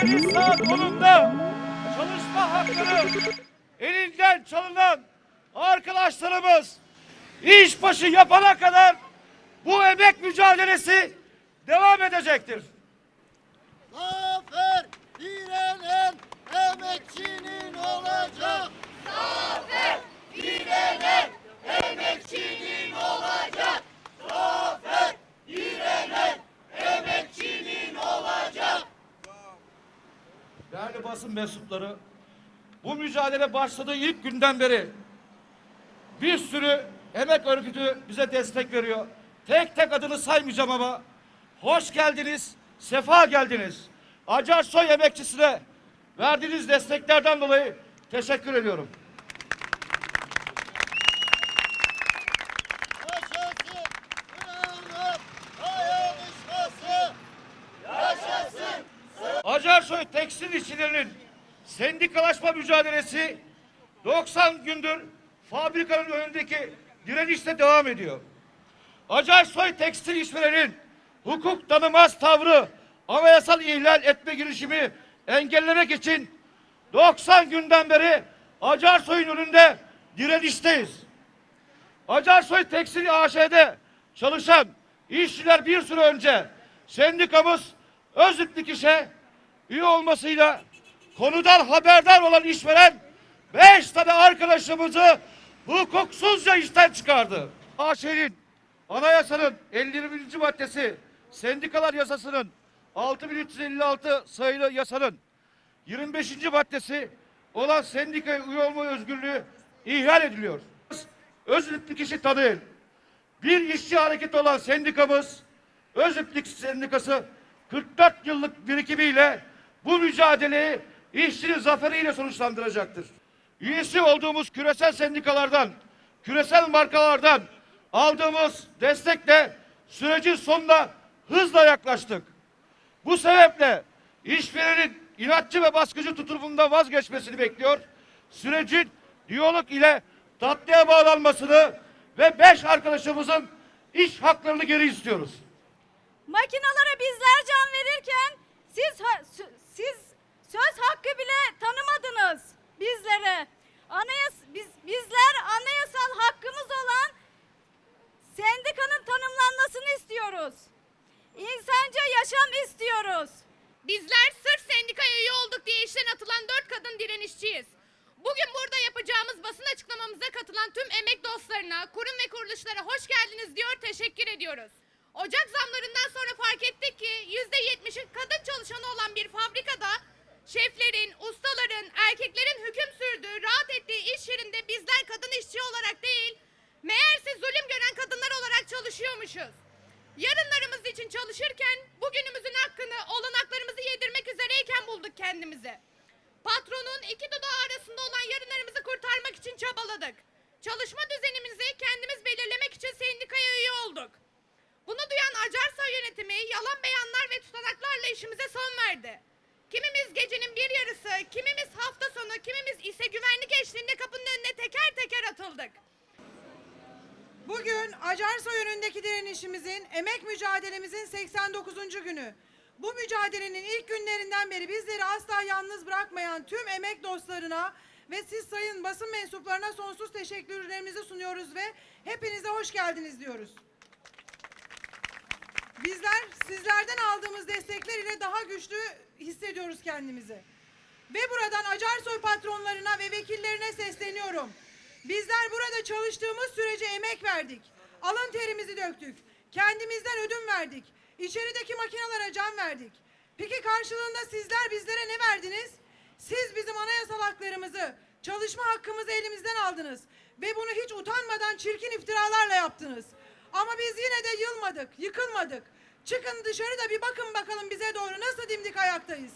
gecenin saat 10'unda çalışma hakları elinden çalınan arkadaşlarımız işbaşı yapana kadar bu emek mücadelesi devam edecektir. Değerli basın mensupları, bu mücadele başladığı ilk günden beri bir sürü emek örgütü bize destek veriyor. Tek tek adını saymayacağım ama hoş geldiniz, sefa geldiniz. Acar Soy emekçisine verdiğiniz desteklerden dolayı teşekkür ediyorum. Acarsoy tekstil işçilerinin sendikalaşma mücadelesi 90 gündür fabrikanın önündeki direnişle devam ediyor. Acarsoy tekstil işverenin hukuk tanımaz tavrı anayasal ihlal etme girişimi engellemek için 90 günden beri Acarsoy'un önünde direnişteyiz. Acarsoy Tekstil AŞ'de çalışan işçiler bir süre önce sendikamız Özlük işe üye olmasıyla konudan haberdar olan işveren beş tane arkadaşımızı hukuksuzca işten çıkardı. AŞ'nin anayasanın 51. maddesi sendikalar yasasının 6356 sayılı yasanın 25. maddesi olan sendikaya üye olma özgürlüğü ihlal ediliyor. Özlük kişi tanıyın. Bir işçi hareketi olan sendikamız, Özüplik Sendikası 44 yıllık birikimiyle bu mücadeleyi işçinin zaferiyle sonuçlandıracaktır. Üyesi olduğumuz küresel sendikalardan, küresel markalardan aldığımız destekle sürecin sonuna hızla yaklaştık. Bu sebeple işverenin inatçı ve baskıcı tutumundan vazgeçmesini bekliyor. Sürecin diyalog ile tatlıya bağlanmasını ve beş arkadaşımızın iş haklarını geri istiyoruz. Makinalara bizler can verirken siz ha- sö- siz söz hakkı bile tanımadınız bizlere. Anayas biz bizler anayasal hakkımız olan sendikanın tanımlanmasını istiyoruz. İnsanca yaşam istiyoruz. Bizler sırf sendikaya üye olduk diye işten atılan dört kadın direnişçiyiz. Bugün burada yapacağımız basın açıklamamıza katılan tüm emek dostlarına, kurum ve kuruluşlara hoş geldiniz diyor, teşekkür ediyoruz. Ocak zamlarından sonra fark ettik ki yüzde yetmişin kadın çalışanı olan bir fabrikada şeflerin, ustaların, erkeklerin hüküm sürdüğü, rahat ettiği iş yerinde bizler kadın işçi olarak değil, meğerse zulüm gören kadınlar olarak çalışıyormuşuz. Yarınlarımız için çalışırken bugünümüzün hakkını, olanaklarımızı yedirmek üzereyken bulduk kendimizi. Patronun iki dudağı arasında olan yarınlarımızı kurtarmak için çabaladık. Çalışma düzenimizi kendimiz belirlemek için sendikaya üye olduk. Bunu duyan Acarsoy yönetimi yalan beyanlar ve tutanaklarla işimize son verdi. Kimimiz gecenin bir yarısı, kimimiz hafta sonu, kimimiz ise güvenlik eşliğinde kapının önüne teker teker atıldık. Bugün Acarsoy önündeki direnişimizin, emek mücadelemizin 89. günü. Bu mücadelenin ilk günlerinden beri bizleri asla yalnız bırakmayan tüm emek dostlarına ve siz sayın basın mensuplarına sonsuz teşekkürlerimizi sunuyoruz ve hepinize hoş geldiniz diyoruz. Bizler sizlerden aldığımız destekler ile daha güçlü hissediyoruz kendimizi. Ve buradan Acarsoy patronlarına ve vekillerine sesleniyorum. Bizler burada çalıştığımız sürece emek verdik. Alın terimizi döktük. Kendimizden ödün verdik. İçerideki makinalara can verdik. Peki karşılığında sizler bizlere ne verdiniz? Siz bizim anayasal haklarımızı, çalışma hakkımızı elimizden aldınız. Ve bunu hiç utanmadan çirkin iftiralarla yaptınız. Ama biz yine de yılmadık, yıkılmadık. Çıkın dışarı da bir bakın bakalım bize doğru nasıl dimdik ayaktayız.